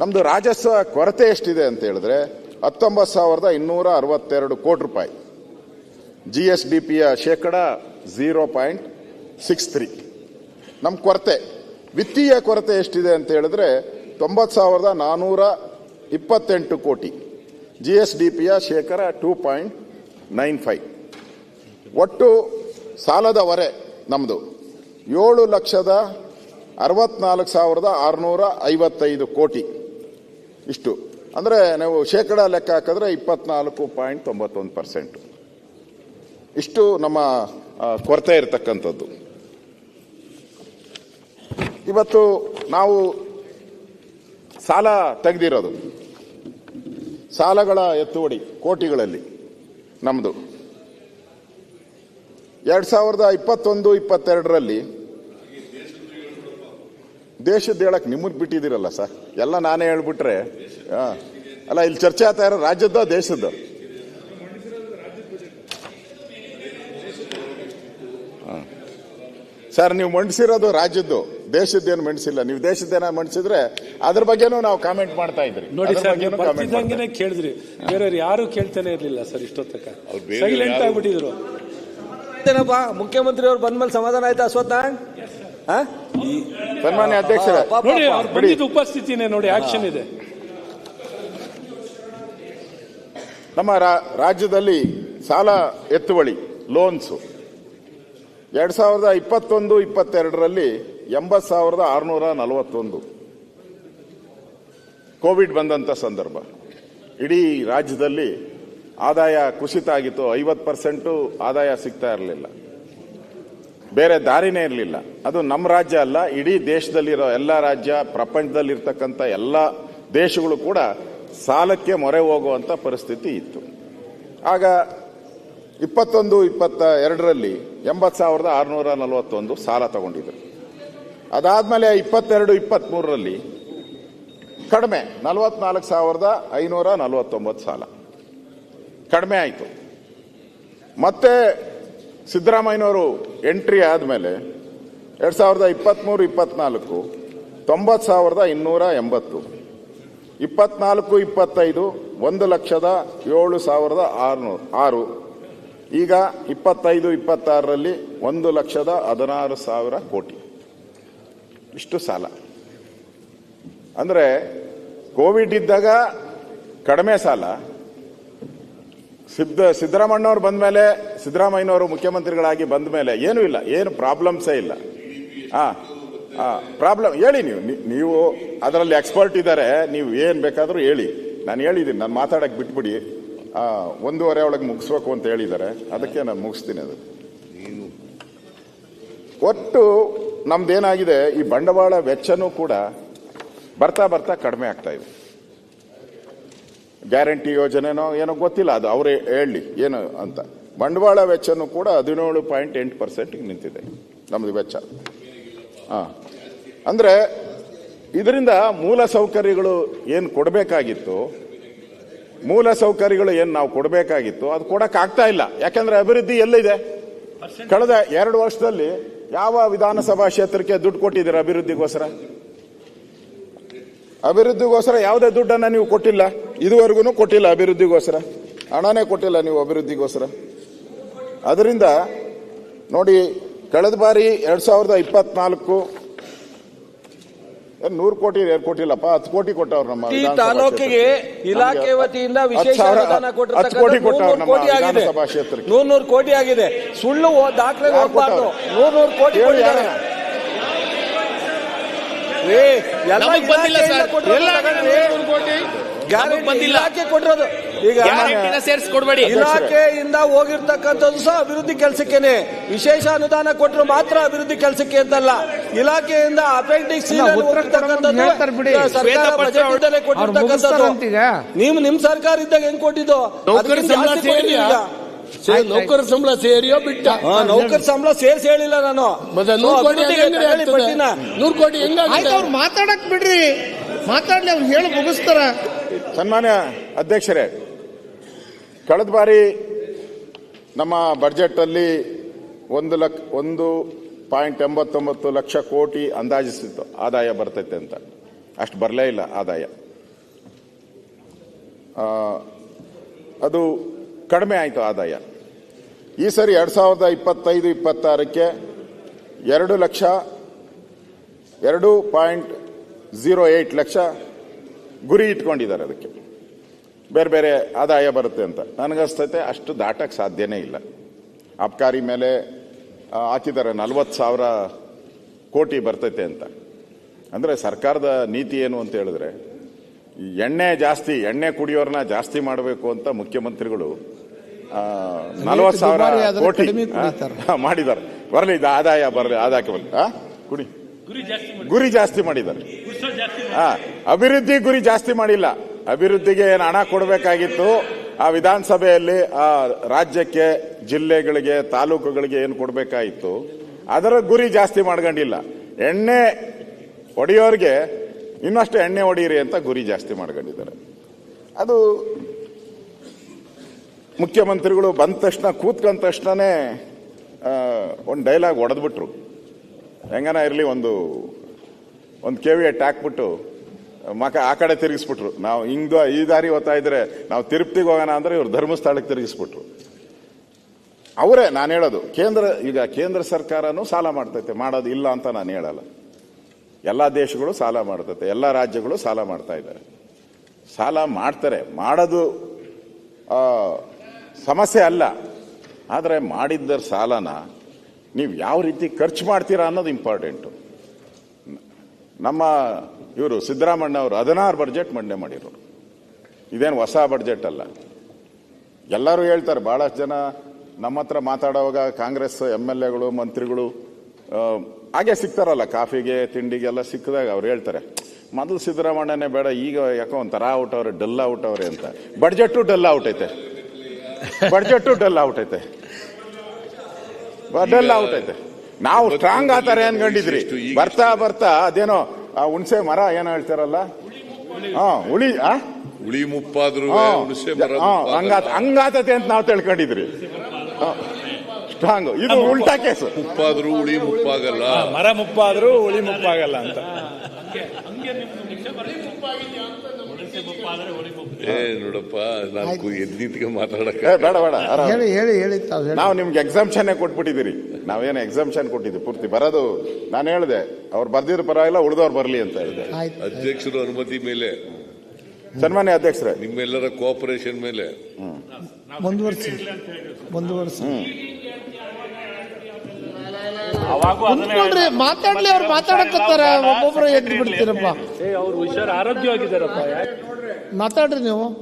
ನಮ್ದು ರಾಜಸ್ವ ಕೊರತೆ ಎಷ್ಟಿದೆ ಅಂತ ಹೇಳಿದ್ರೆ ಹತ್ತೊಂಬತ್ತು ಸಾವಿರದ ಇನ್ನೂರ ಅರವತ್ತೆರಡು ಕೋಟಿ ರೂಪಾಯಿ. ಜಿ ಎಸ್ ಡಿ ಪಿಯ ಶೇಕಡ ಝೀರೋ ಪಾಯಿಂಟ್ ಸಿಕ್ಸ್ ತ್ರೀ ನಮ್ಮ ಕೊರತೆ, ವಿತ್ತೀಯ ಕೊರತೆ ಎಷ್ಟಿದೆ ಅಂತ ಹೇಳಿದ್ರೆ ತೊಂಬತ್ತು ಸಾವಿರದ ನಾನ್ನೂರ ಇಪ್ಪತ್ತೆಂಟು ಕೋಟಿ. ಜಿ ಎಸ್ ಡಿ ಪಿಯ ಶೇಕಡ ಟೂ ಪಾಯಿಂಟ್ ನೈನ್ ಫೈವ್ ಒಟ್ಟು ಸಾಲದ ಹೊರೆ ನಮ್ಮದು ಏಳು ಲಕ್ಷದ ಅರವತ್ನಾಲ್ಕು ಸಾವಿರದ ಆರುನೂರ ಐವತ್ತೈದು ಕೋಟಿ. ಇಷ್ಟು. ಅಂದರೆ ನಾವು ಶೇಕಡ ಲೆಕ್ಕ ಹಾಕಿದ್ರೆ ಇಪ್ಪತ್ನಾಲ್ಕು ಪಾಯಿಂಟ್ ತೊಂಬತ್ತೊಂದು ಪರ್ಸೆಂಟ್. ಇಷ್ಟು ನಮ್ಮ ಕೊರತೆ ಇರತಕ್ಕಂಥದ್ದು. ಇವತ್ತು ನಾವು ಸಾಲ ತೆಗೆದಿರೋದು. ಸಾಲಗಳ ಎತ್ತುವಡಿ ಕೋಟಿಗಳಲ್ಲಿ ನಮ್ಮದು ಎರಡು ಸಾವಿರದ ಇಪ್ಪತ್ತೊಂದು, ಇಪ್ಪತ್ತೆರಡರಲ್ಲಿ ದೇಶದ ಹೇಳಕ್ ನಿಮ್ಮನ್ನ ಬಿಟ್ಟಿದ್ದೀರಲ್ಲ ಸರ್. ಎಲ್ಲ ನಾನೇ ಹೇಳ್ಬಿಟ್ರೆ ಅಲ್ಲ ಇಲ್ಲಿ ಚರ್ಚೆ ಆಗ್ತಾ ಇರೋ ರಾಜ್ಯದ ದೇಶದ್ದು. ಸರ್ ನೀವು ಮಂಡಿಸಿರೋದು ರಾಜ್ಯದ್ದು ದೇಶದ್ದೇನು ಮಂಡಿಸಿಲ್ಲ. ನೀವು ದೇಶದ್ದೇನ ಮಂಡಿಸಿದ್ರೆ ಅದ್ರ ಬಗ್ಗೆನೂ ನಾವು ಕಾಮೆಂಟ್ ಮಾಡ್ತಾ ಇದ್ರಿ. ನೋಡಿ ಕೇಳಿದ್ರಿ. ಬೇರೆಯವ್ರು ಯಾರು ಕೇಳ್ತಾನೆ ಇರಲಿಲ್ಲ ಸರ್ ಇಷ್ಟೊತ್ತಕ. ಬೇರೆ ಸೈಲೆಂಟ್ ಆಗ್ಬಿಟ್ಟಿದ್ರು ಏನಪ್ಪ ಮುಖ್ಯಮಂತ್ರಿ ಅವ್ರು ಬಂದ್ಮೇಲೆ ಸಮಾಧಾನ ಆಯ್ತಾ ಅಶ್ವತ್ಥ. ಸನ್ಮಾನ್ಯ ಅಧ್ಯಕ್ಷರೇ. ನೋಡಿ ಅವ್ರು ಬಂದಿದ್ದ ಉಪಸ್ಥಿತಿನೇ ನೋಡಿ ಆಕ್ಷನ್ ಇದೆ. ನಮ್ಮ ರಾ- ರಾಜ್ಯದಲ್ಲಿ ಸಾಲ ಎತ್ತುವಳಿ ಲೋನ್ಸು ಎರಡ್ ಸಾವಿರದ ಇಪ್ಪತ್ತೊಂದು ಇಪ್ಪತ್ತೆರಡರಲ್ಲಿ ಎಂಬತ್ತು ಸಾವಿರದ ಆರುನೂರ ನಲವತ್ತೊಂದು. ಕೋವಿಡ್ ಬಂದಂತ ಸಂದರ್ಭ. ಇಡೀ ರಾಜ್ಯದಲ್ಲಿ ಆದಾಯ ಕುಸಿತ ಆಗಿತ್ತು ಐವತ್ತು ಪರ್ಸೆಂಟು ಆದಾಯ ಸಿಗ್ತಾ ಇರಲಿಲ್ಲ. ಬೇರೆ ದಾರಿನೇ ಇರಲಿಲ್ಲ. ಅದು ನಮ್ಮ ರಾಜ್ಯ ಅಲ್ಲ, ಇಡೀ ದೇಶದಲ್ಲಿರೋ ಎಲ್ಲ ರಾಜ್ಯ, ಪ್ರಪಂಚದಲ್ಲಿರ್ತಕ್ಕಂಥ ಎಲ್ಲ ದೇಶಗಳು ಕೂಡ ಸಾಲಕ್ಕೆ ಮೊರೆ ಹೋಗುವಂಥ ಪರಿಸ್ಥಿತಿ ಇತ್ತು. ಆಗ ಇಪ್ಪತ್ತೊಂದು, ಇಪ್ಪತ್ತ ಎರಡರಲ್ಲಿ ಎಂಬತ್ತು ಸಾವಿರದ ಆರುನೂರ ನಲವತ್ತೊಂದು ಸಾಲ ತಗೊಂಡಿದ್ರು. ಅದಾದಮೇಲೆ ಇಪ್ಪತ್ತೆರಡು, ಇಪ್ಪತ್ತ್ಮೂರರಲ್ಲಿ ಕಡಿಮೆ ನಲವತ್ನಾಲ್ಕು ಸಾವಿರದ ಐನೂರ ನಲವತ್ತೊಂಬತ್ತು ಸಾಲ. ಕಡಿಮೆ ಆಯಿತು. ಮತ್ತೆ ಸಿದ್ದರಾಮಯ್ಯನವರು ಎಂಟ್ರಿ ಆದಮೇಲೆ ಎರಡು ಸಾವಿರದ ಇಪ್ಪತ್ತ್ಮೂರು ಇಪ್ಪತ್ನಾಲ್ಕು, ತೊಂಬತ್ತು ಸಾವಿರದ ಇನ್ನೂರ ಎಂಬತ್ತು, ಇಪ್ಪತ್ನಾಲ್ಕು, ಇಪ್ಪತ್ತೈದು, ಒಂದು ಲಕ್ಷದ ಏಳು ಸಾವಿರದ ಆರುನೂರು, ಆರು. ಈಗ ಇಪ್ಪತ್ತೈದು, ಇಪ್ಪತ್ತಾರರಲ್ಲಿ ಒಂದು ಲಕ್ಷದ ಹದಿನಾರು ಸಾವಿರ ಕೋಟಿ. ಇಷ್ಟು ಸಾಲ. ಅಂದರೆ ಕೋವಿಡ್ ಇದ್ದಾಗ ಕಡಿಮೆ ಸಾಲ ಸಿದ್ದ ಸಿದ್ದರಾಮಣ್ಣವ್ರು ಬಂದ ಮೇಲೆ, ಸಿದ್ದರಾಮಯ್ಯನವರು ಮುಖ್ಯಮಂತ್ರಿಗಳಾಗಿ ಬಂದ ಮೇಲೆ ಏನೂ ಇಲ್ಲ, ಏನು ಪ್ರಾಬ್ಲಮ್ಸೇ ಇಲ್ಲ. ಹಾ ಹಾ ಪ್ರಾಬ್ಲಮ್, ಹೇಳಿ ನೀವು ನೀವು ಅದರಲ್ಲಿ ಎಕ್ಸ್ಪರ್ಟ್ ಇದ್ದಾರೆ, ನೀವು ಏನು ಬೇಕಾದರೂ ಹೇಳಿ. ನಾನು ಹೇಳಿದ್ದೀನಿ, ನಾನು ಮಾತಾಡಕ್ಕೆ ಬಿಟ್ಬಿಡಿ. ಒಂದೂವರೆ ಒಳಗೆ ಮುಗಿಸ್ಬೇಕು ಅಂತ ಹೇಳಿದ್ದಾರೆ. ಅದಕ್ಕೆ ನಾನು ಮುಗಿಸ್ತೀನಿ ಅದು. ಒಟ್ಟು ನಮ್ದೇನಾಗಿದೆ, ಈ ಬಂಡವಾಳ ವೆಚ್ಚನೂ ಕೂಡ ಬರ್ತಾ ಬರ್ತಾ ಕಡಿಮೆ ಆಗ್ತಾ ಇದೆ. ಗ್ಯಾರಂಟಿ ಯೋಜನೆನೋ ಏನೋ ಗೊತ್ತಿಲ್ಲ ಅದು ಅವರೇ ಹೇಳಿ ಏನು ಅಂತ. ಬಂಡವಾಳ ವೆಚ್ಚನೂ ಕೂಡ ಹದಿನೇಳು ಪಾಯಿಂಟ್ ಎಂಟು ಪರ್ಸೆಂಟಿಗೆ ನಿಂತಿದೆ ನಮ್ಮದು ವೆಚ್ಚ. ಹಾಂ. ಅಂದರೆ ಇದರಿಂದ ಮೂಲ ಸೌಕರ್ಯಗಳು ಏನು ಕೊಡಬೇಕಾಗಿತ್ತು ಮೂಲ ಸೌಕರ್ಯಗಳು ಏನು ನಾವು ಕೊಡಬೇಕಾಗಿತ್ತು ಅದು ಕೊಡೋಕ್ಕಾಗ್ತಾ ಆಗ್ತಾ ಇಲ್ಲ. ಯಾಕಂದ್ರೆ ಅಭಿವೃದ್ಧಿ ಎಲ್ಲಿದೆ? ಕಳೆದ ಎರಡು ವರ್ಷದಲ್ಲಿ ಯಾವ ವಿಧಾನಸಭಾ ಕ್ಷೇತ್ರಕ್ಕೆ ದುಡ್ಡು ಕೊಟ್ಟಿದ್ದೀರಾ ಅಭಿವೃದ್ಧಿಗೋಸ್ಕರ? ಅಭಿವೃದ್ಧಿಗೋಸ್ಕರ ಯಾವುದೇ ದುಡ್ಡನ್ನ ನೀವು ಕೊಟ್ಟಿಲ್ಲ ಇದುವರೆಗೂ ಕೊಟ್ಟಿಲ್ಲ ಅಭಿವೃದ್ಧಿಗೋಸ್ಕರ. ಹಣನೇ ಕೊಟ್ಟಿಲ್ಲ ನೀವು ಅಭಿವೃದ್ಧಿಗೋಸ್ಕರ. ಅದರಿಂದ ನೋಡಿ ಕಳೆದ ಬಾರಿ ಎರಡ್ ಸಾವಿರದ ಇಪ್ಪತ್ನಾಲ್ಕು ನೂರು ಕೋಟಿ ಕೊಟ್ಟಿಲ್ಲಪ್ಪ ಹತ್ತು ಕೋಟಿ ಕೊಟ್ಟವ್ರು ನಮ್ಮ ತಾಲೂಕಿಗೆ ಇಲಾಖೆ ವತಿಯಿಂದ ವಿಶೇಷ ಕೋಟಿ ಕೊಟ್ಟವ್ರು ನಮ್ಮ ಕೋಟಿ ಆಗಿದೆ. ವಿಧಾನಸಭಾ ಕ್ಷೇತ್ರಕ್ಕೆ. ನೂರ್ ನೂರು ಕೋಟಿ ಆಗಿದೆ. ಸುಳ್ಳು ದಾಖಲೆ ನೂರು ಕೋಟಿ ಹೇಳಿ ಕೊಟ್ಟಿದ್ದಾರೆ. ಯಾರನ್ನ? ಏ, ಎಲ್ಲ ನಮಗ್ ಬಂದಿಲ್ಲ ಇಲಾಖೆಯಿಂದ ಸರ್. ಕೊಟ್ಟಿರೋದು ಎಲ್ಲ ತಗೊಂಡ್ರಿ. ಗ್ಯಾರಂಟಿ ಬಂದಿಲ್ಲ. ಇಲಾಖೆ ಕೊಟ್ಟಿರೋದು ಈಗ ಗ್ಯಾರಂಟಿನ ಇಲಾಖೆಯಿಂದ ಹೋಗಿರ್ತಕ್ಕಂಥದ್ದು ಸಹ ಅಭಿವೃದ್ಧಿ ಕೆಲಸಕ್ಕೇನೆ. ವಿಶೇಷ ಅನುದಾನ ಕೊಟ್ಟರು ಮಾತ್ರ ಅಭಿವೃದ್ಧಿ ಕೆಲಸಕ್ಕೆ ಅಂತಲ್ಲ. ಇಲಾಖೆಯಿಂದ ಅಪೆಂಡಿಕ್ಸ್. ಸರ್ಕಾರ ಬಜೆಟ್ ಕೊಟ್ಟಿರ್ತಕ್ಕಂಥದ್ದು. ನೀವು ನಿಮ್ ಸರ್ಕಾರ ಇದ್ದಾಗ ಹೆಂಗ್ ಕೊಟ್ಟಿದ್ದು? ನೌಕರ ಸಂಬಳ. ಸೇರಿಯಾ ಬಿಟ್ಟ. ನೌಕರ ಸಂಬಳ ಸೇರ್ಸಿ ಹೇಳಿಲ್ಲ ನಾನು. ಮತ್ತೆ ನೂರು ಕೋಟಿ. ನೂರು ಕೋಟಿ ಅವ್ರು ಮಾತಾಡಕ್ ಬಿಡ್ರಿ. ಮಾತಾಡ್ಲಿ ಅವ್ರು ಹೇಳಿ ಮುಗಿಸ್ತಾರ. ಸನ್ಮಾನ್ಯ ಅಧ್ಯಕ್ಷರೇ ಕಳೆದ ಬಾರಿ ನಮ್ಮ ಬಜೆಟ್ ಅಲ್ಲಿ ಒಂದು ಲಕ್ಷ ಒಂದು ಪಾಯಿಂಟ್ ಎಂಬತ್ತೊಂಬತ್ತು ಲಕ್ಷ ಕೋಟಿ ಅಂದಾಜಿಸಿತ್ತು. ಆದಾಯ ಬರ್ತೈತೆ ಅಂತ. ಅಷ್ಟು ಬರಲೇ ಇಲ್ಲ ಆದಾಯ. ಆ, ಅದು ಕಡಿಮೆ ಆಯಿತು ಆದಾಯ. ಈ ಸರಿ ಎರಡು ಸಾವಿರದ ಇಪ್ಪತ್ತೈದು, ಇಪ್ಪತ್ತಾರಕ್ಕೆ ಎರಡು ಲಕ್ಷ, ಎರಡು ಪಾಯಿಂಟ್ ಝೀರೋ ಏಯ್ಟ್ ಲಕ್ಷ ಗುರಿ ಇಟ್ಕೊಂಡಿದ್ದಾರೆ ಅದಕ್ಕೆ. ಬೇರೆ ಬೇರೆ ಆದಾಯ ಬರುತ್ತೆ ಅಂತ. ನನಗನ್ಸ್ತೈತೆ ಅಷ್ಟು ದಾಟಕ್ಕೆ ಸಾಧ್ಯನೇ ಇಲ್ಲ. ಅಬ್ಕಾರಿ ಮೇಲೆ ಹಾಕಿದ್ದಾರೆ ನಲ್ವತ್ತು ಸಾವಿರ ಕೋಟಿ ಬರ್ತೈತೆ ಅಂತ. ಅಂದರೆ ಸರ್ಕಾರದ ನೀತಿ ಏನು ಅಂತ ಹೇಳಿದ್ರೆ ಎಣ್ಣೆ ಜಾಸ್ತಿ ಎಣ್ಣೆ ಕುಡಿಯೋರ್ನ ಜಾಸ್ತಿ ಮಾಡಬೇಕು ಅಂತ ಮುಖ್ಯಮಂತ್ರಿಗಳು ನಲವತ್ತು ಸಾವಿರ ಕೋಟಿ ಮಾಡಿದ್ದಾರೆ. ಬರಲಿ ಇದು ಆದಾಯ ಬರಲಿ ಆದಾಯಕ್ಕೆ ಬರಲಿ. ಕುಡಿ. ಗುರಿ ಜಾಸ್ತಿ ಮಾಡಿದ್ದಾರೆ. ಆ, ಅಭಿವೃದ್ಧಿ ಗುರಿ ಜಾಸ್ತಿ ಮಾಡಿಲ್ಲ. ಅಭಿವೃದ್ಧಿಗೆ ಏನು ಹಣ ಕೊಡಬೇಕಾಗಿತ್ತು. ಆ ವಿಧಾನಸಭೆಯಲ್ಲಿ ಆ ರಾಜ್ಯಕ್ಕೆ ಜಿಲ್ಲೆಗಳಿಗೆ ತಾಲೂಕುಗಳಿಗೆ ಏನು ಕೊಡಬೇಕಾಗಿತ್ತು. ಅದರ ಗುರಿ ಜಾಸ್ತಿ ಮಾಡ್ಕೊಂಡಿಲ್ಲ. ಎಣ್ಣೆ ಹೊಡೆಯೋರಿಗೆ ಇನ್ನಷ್ಟು ಎಣ್ಣೆ ಹೊಡೀರಿ ಅಂತ ಗುರಿ ಜಾಸ್ತಿ ಮಾಡ್ಕೊಂಡಿದ್ದಾರೆ. ಅದು ಮುಖ್ಯಮಂತ್ರಿಗಳು ಬಂದ ತಕ್ಷಣ, ಕೂತ್ಕೊಂಡ ತಕ್ಷಣನೇ ಒಂದು ಡೈಲಾಗ್ ಹೊಡೆದ್ಬಿಟ್ರು ಹೆಂಗನ ಇರಲಿ ಒಂದು ಒಂದು ಕೆ ವಿ ಎಟ್ ಹಾಕ್ಬಿಟ್ಟು, ಮಕ, ಆ ಕಡೆ ತಿರುಗಿಸ್ಬಿಟ್ರು. ನಾವು ಹಿಂಗ ಈ ದಾರಿ ಓದ್ತಾ ಇದ್ರೆ ನಾವು ತಿರುಪ್ತಿಗೆ ಹೋಗೋಣ ಅಂದ್ರೆ ಇವ್ರು ಧರ್ಮಸ್ಥಳಕ್ಕೆ ತಿರುಗಿಸ್ಬಿಟ್ರು. ಅವರೇ, ನಾನು ಹೇಳೋದು, ಕೇಂದ್ರ, ಈಗ ಕೇಂದ್ರ ಸರ್ಕಾರನೂ ಸಾಲ ಮಾಡ್ತೈತೆ, ಮಾಡೋದು ಇಲ್ಲ ಅಂತ ನಾನು ಹೇಳಲ್ಲ. ಎಲ್ಲ ದೇಶಗಳು ಸಾಲ ಮಾಡ್ತದೆ ಎಲ್ಲ ರಾಜ್ಯಗಳು ಸಾಲ ಮಾಡ್ತಾ ಇದ್ದಾರೆ. ಸಾಲ ಮಾಡ್ತಾರೆ, ಮಾಡೋದು ಸಮಸ್ಯೆ ಅಲ್ಲ. ಆದರೆ ಮಾಡಿದ್ದ ಸಾಲನ ನೀವು ಯಾವ ರೀತಿ ಖರ್ಚು ಮಾಡ್ತೀರಾ ಅನ್ನೋದು ಇಂಪಾರ್ಟೆಂಟು. ನಮ್ಮ ಇವರು ಸಿದ್ದರಾಮಣ್ಣ ಅವರು ಹದಿನಾರು ಬಡ್ಜೆಟ್ ಮಂಡನೆ ಮಾಡಿರೋರು. ಇದೇನು ಹೊಸ ಬಡ್ಜೆಟ್ ಅಲ್ಲ. ಎಲ್ಲರೂ ಹೇಳ್ತಾರೆ ಭಾಳಷ್ಟು ಜನ ನಮ್ಮ ಹತ್ರ ಮಾತಾಡುವಾಗ ಕಾಂಗ್ರೆಸ್ ಎಂ ಎಲ್ ಎಗಳು, ಮಂತ್ರಿಗಳು ಹಾಗೆ ಸಿಗ್ತಾರಲ್ಲ ಕಾಫಿಗೆ ತಿಂಡಿಗೆಲ್ಲ ಸಿಕ್ಕಿದಾಗ ಅವ್ರು ಹೇಳ್ತಾರೆ ಮೊದಲು ಸಿದ್ದರಾಮಣ್ಣನೇ ಬೇಡ ಈಗ ಯಾಕೋ ಒಂಥರ ಔಟ್ ಅವ್ರೆ ಡಲ್ ಔಟ್ ಅವ್ರೆ ಅಂತ. ಬಡ್ಜೆಟ್ಟು ಡಲ್ ಔಟ್ ಐತೆ. ಬಡ್ಜೆಟ್ಟು ಡಲ್ ಔಟ್ ಐತೆ. ಡಲ್ ಔಟ್ ಐತೆ. ನಾವು ಸ್ಟ್ರಾಂಗ್ ಆತಾರೆ ಅನ್ಕೊಂಡಿದ್ರಿ ಬರ್ತಾ ಬರ್ತಾ ಅದೇನೋ ಆ ಹುಣಸೆ ಮರ ಏನೋ ಹೇಳ್ತಾರಲ್ಲ? ಹಾ ಹುಳಿ ಆ? ಹುಳಿ ಮುಪ್ಪಾದ್ರೂ. ಹಂಗಾತ ಹಂಗಾತತೆ ಅಂತ ನಾವು ತಿಳ್ಕೊಂಡಿದ್ರಿ. ಸ್ಟ್ರಾಂಗ್. ಇದು ಉಲ್ಟಾ ಕೇಸ್. ಮುಪ್ಪಾದ್ರೂ ಉಳಿ ಮುಪ್ಪಾಗಲ್ಲ. ಮರ ಮುಪ್ಪಾದ್ರೂ ಉಳಿ ಮುಪ್ಪಾಗಲ್ಲ ಅಂತ. ಏ ನೋಡಪ್ಪ ನಾನು ಎದ್ದಿದ್ಗೆ ಮಾತಾಡಕ ಬೇಡ ಬೇಡ ಹೇಳಿ ಹೇಳಿ ಹೇಳಿ ನಾವು ನಿಮ್ಗೆ ಎಕ್ಸಾಮ್ಷನ್ ಕೊಟ್ಬಿಟ್ಟಿದ್ದೀರಿ. ನಾವೇನು ಎಕ್ಸಾಮ್ಷನ್ ಕೊಟ್ಟಿದ್ದೀವಿ ಪೂರ್ತಿ ಬರೋದು ನಾನು ಹೇಳಿದೆ ಅವ್ರು ಬರ್ದಿದ್ರು ಪರವಾಗಿಲ್ಲ ಉಳಿದವ್ರು ಬರಲಿ ಅಂತ ಹೇಳಿದೆ. ಅಧ್ಯಕ್ಷರು ಅನುಮತಿ ಮೇಲೆ. ಸನ್ಮಾನ್ಯ ಅಧ್ಯಕ್ಷರೇ. ನಿಮ್ಮೆಲ್ಲರ ಕೋಆಪರೇಷನ್ ಮೇಲೆ. ಮುಂದುವರಿಸಿ ಮುಂದುವರಿಸಿ ಕುಂತ್ಕೊಳ್ರಿ ಮಾತಾಡ್ಲಿ ಅವ್ರು ಮಾತಾಡಕತ್ತಾರ ಒಬ್ಬೊಬ್ರು ಎದ್ದು ಬಿಡ್ತೀರಪ್ಪ? ಅವ್ರು ಹುಷಾರು ಆರೋಗ್ಯವಾಗಿದ್ದಾರಪ್ಪ ಮಾತಾಡ್ರಿ ನೀವು.